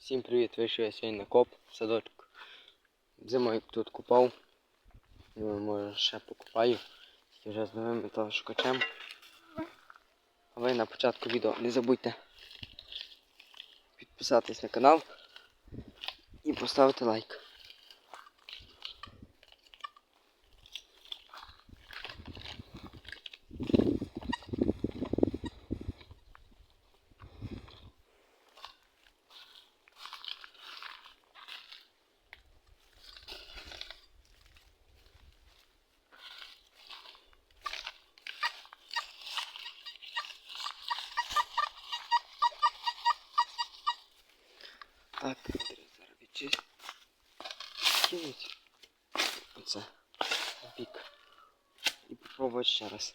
Всім привіт! Вийшов я сьогодні на коп садочок. Зимою тут купав. Ну, може ще покупаю. Тільки вже з новим металошукачем. А ви на початку відео не забудьте підписатись на канал і поставити лайк. Так, треба зараз відчистити. Кинуть. Оце. Бік. І попробувати ще раз.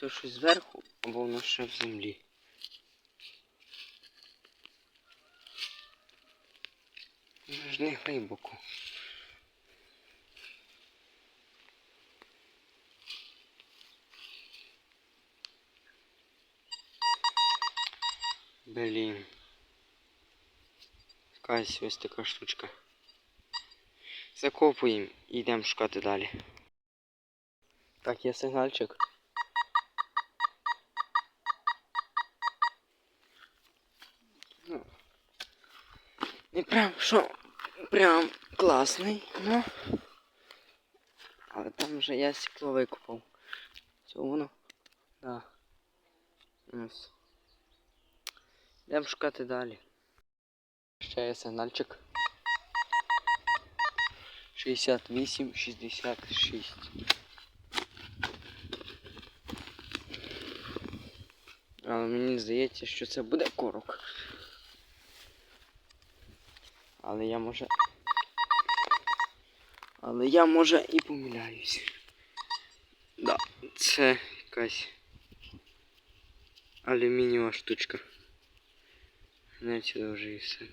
Це щось зверху, або воно ще в землі. Воно ж не глибоко. Блін. Якась ось така штучка. Закопуємо і йдемо шукати далі. Так, є сигнальчик. Ну, не прям що прям класний, ну. Але там вже я стекло викопав. Це воно? Да. Ось. Йдемо шукати далі. Ще є сигнальчик. 68, 66. Але мені здається, що це буде корок. Але я може. Але я може і помиляюсь. Да, це якась алюмінієва штучка. Не сюди вже і все.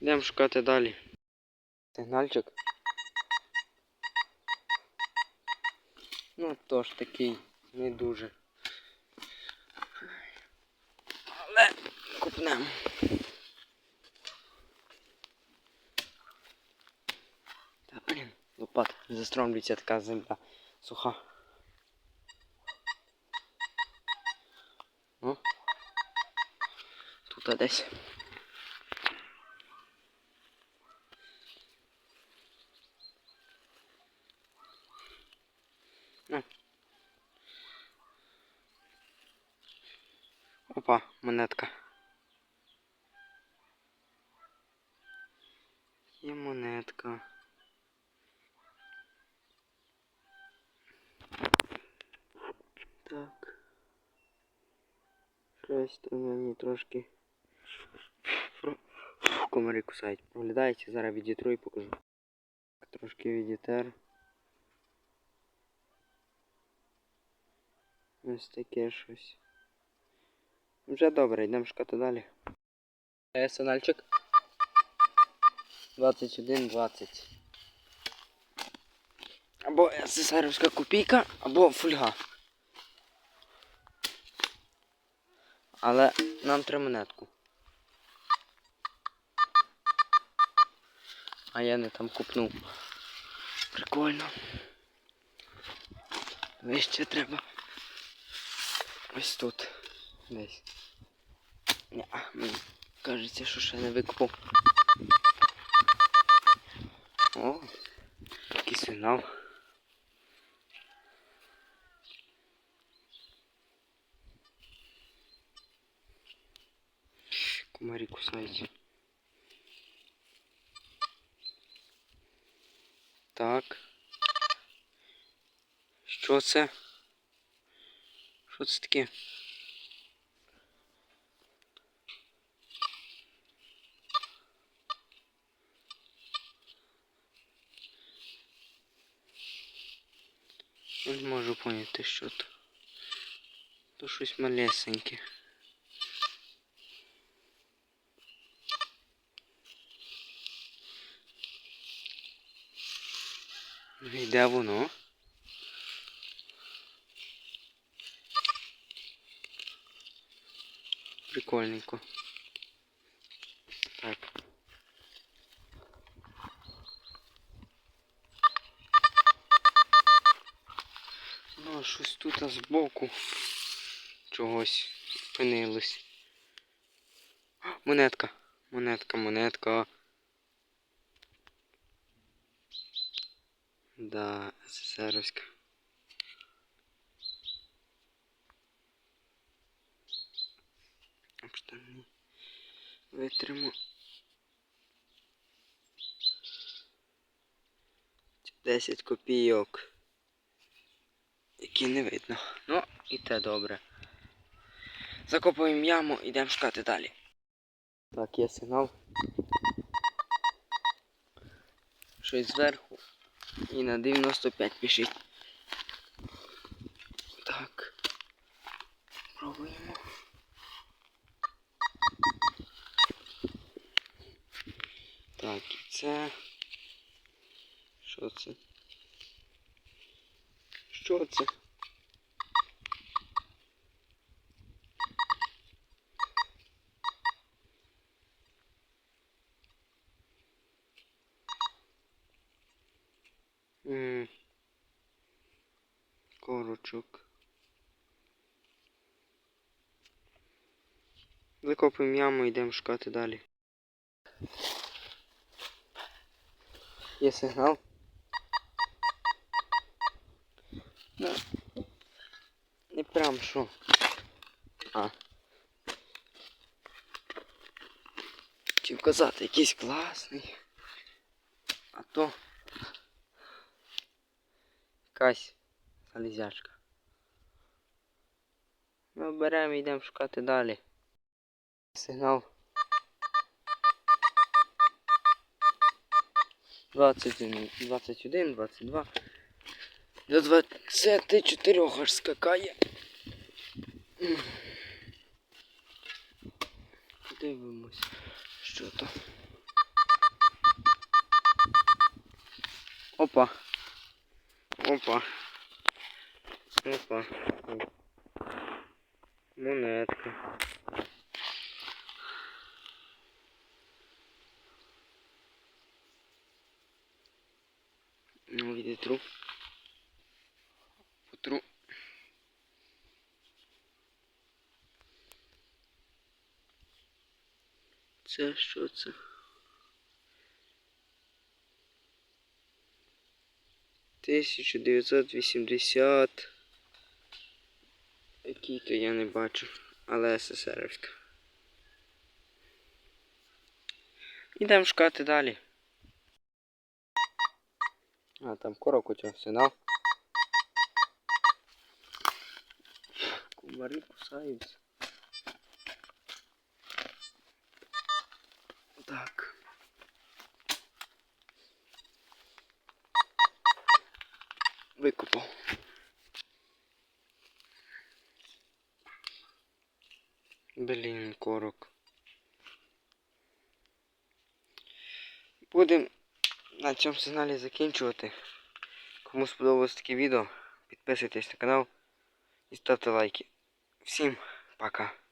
Йдемо шукати далі. Сигнальчик. Ну тож такий не дуже. Але купнемо. Та блін, лопат, застромлюється така земля суха. Тут десь. Опа, монетка. Є монетка. Так. Щось там мені трошки комари кусають. Проглядається, зараз відітру і покажу. Трошки відітер. Ось таке щось. Вже добре, йдемо шукати далі. Е, сигнальчик. 21-20. Або СССРівська копійка, або фольга. Але нам треба монетку. А я не там купнув. Прикольно. Вище треба. Ось тут. Десь. Ня, мені кажеться, що ще не викупав. О, який сигнал. Комарі кусають. Так. Що це? Що це таке? Не можу поняти, що то. То щось малесеньке. Ну де воно? Прикольненько. Так. Ну, щось тут збоку чогось спинилось. А, Монетка. Монетка, монетка. Да, СССРовська. Штани. Витримо. 10 копійок. Які не видно. Ну, і те добре. Закопуємо яму, йдемо шукати далі. Так, є сигнал. Щось зверху. І на 95 пишіть. Так. Пробуємо. Так, і це. Що це? Що це? М. Корочок. Закопуємо яму, йдемо шукати далі. Є сигнал. Ну, не прям що. А. Хотів казати, якийсь класний. А то якась залізячка. Ми беремо і йдемо шукати далі. Сигнал. 21, 21, 22. До 24 аж скакає. Дивимось, що то. Опа. Опа. Опа. Монетка. Ну, відітру. Потру. Це що це? Тисяча дев'ятсот вісімдесят. Який то я не бачу, але СССРівська. Ідемо шукати далі. А, там корок у тебя сигнал. Комари кусаються. Так. Викопав. Блін, корок. Будемо на цьому сигналі закінчувати. Кому сподобалось таке відео, підписуйтесь на канал і ставте лайки. Всім пока!